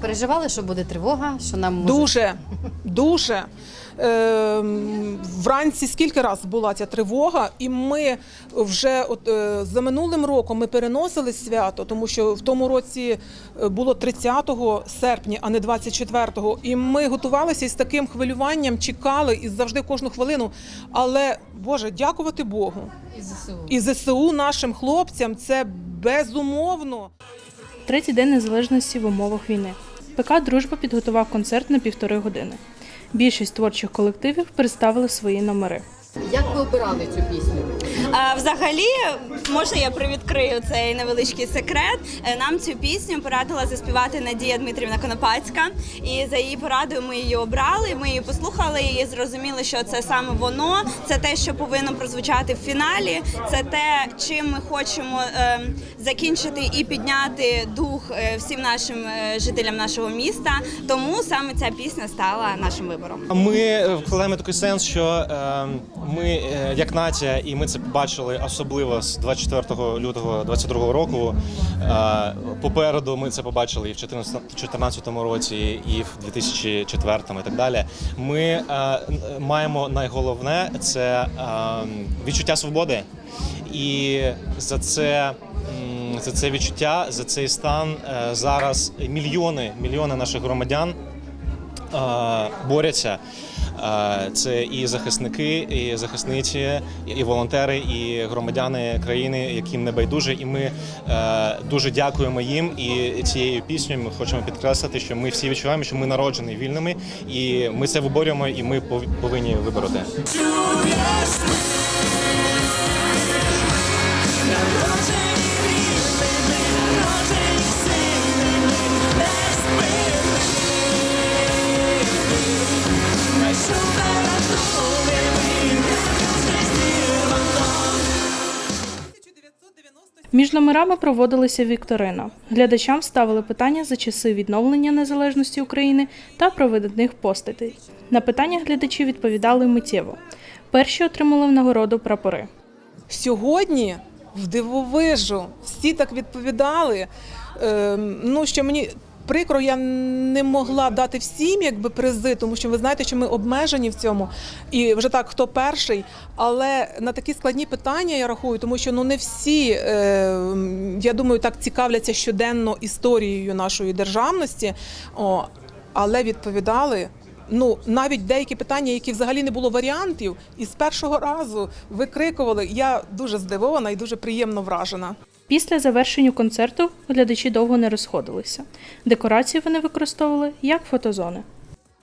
Переживали, що буде тривога, що нам може... Дуже, дуже. Е, вранці скільки раз була ця тривога, і ми вже от, е, за минулим роком ми переносили свято, тому що в тому році е, було 30 серпня, а не 24-го. І ми готувалися із таким хвилюванням, чекали і завжди кожну хвилину. Але Боже, дякувати Богу і ЗСУ. і ЗСУ нашим хлопцям це безумовно. Третій день незалежності в умовах війни. ПК Дружба підготував концерт на півтори години. Більшість творчих колективів представили свої номери. Як ви обирали цю пісню? А, взагалі, можна я привідкрию цей невеличкий секрет. Е, Нам цю пісню порадила заспівати Надія Дмитрівна Конопацька. І за її порадою ми її обрали. Ми її послухали і зрозуміли, що це саме воно. Це те, що повинно прозвучати в фіналі. Це те, чим ми хочемо е, закінчити і підняти дух е, всім нашим е, жителям нашого міста. Тому саме ця пісня стала нашим вибором. Ми вкладаємо такий сенс, що е, ми е, як нація, і ми це побачили особливо з 24 лютого 22 року. Е, попереду ми це побачили і в 2014 році, і в 2004 і так далі. Ми е, маємо найголовне це відчуття свободи, і за це. За це відчуття, за цей стан зараз мільйони, мільйони наших громадян борються. Це і захисники, і захисниці, і волонтери, і громадяни країни, яким не байдуже. І ми е, дуже дякуємо їм. І цією піснею ми хочемо підкреслити, що ми всі відчуваємо, що ми народжені вільними, і ми це виборюємо, і ми пов- повинні вибороти. Між номерами проводилася вікторина. Глядачам ставили питання за часи відновлення незалежності України та про видатних постатей. На питання глядачі відповідали миттєво. Перші отримали в нагороду прапори. Сьогодні в дивовижу всі так відповідали. Ем, ну що мені прикро, я не могла дати всім якби призи, тому що ви знаєте, що ми обмежені в цьому. І вже так, хто перший. Але на такі складні питання я рахую, тому що ну не всі, е, я думаю, так цікавляться щоденно історією нашої державності. О, але відповідали. Ну, навіть деякі питання, які взагалі не було варіантів, і з першого разу викрикували. Я дуже здивована і дуже приємно вражена. Після завершення концерту глядачі довго не розходилися. Декорації вони використовували як фотозони.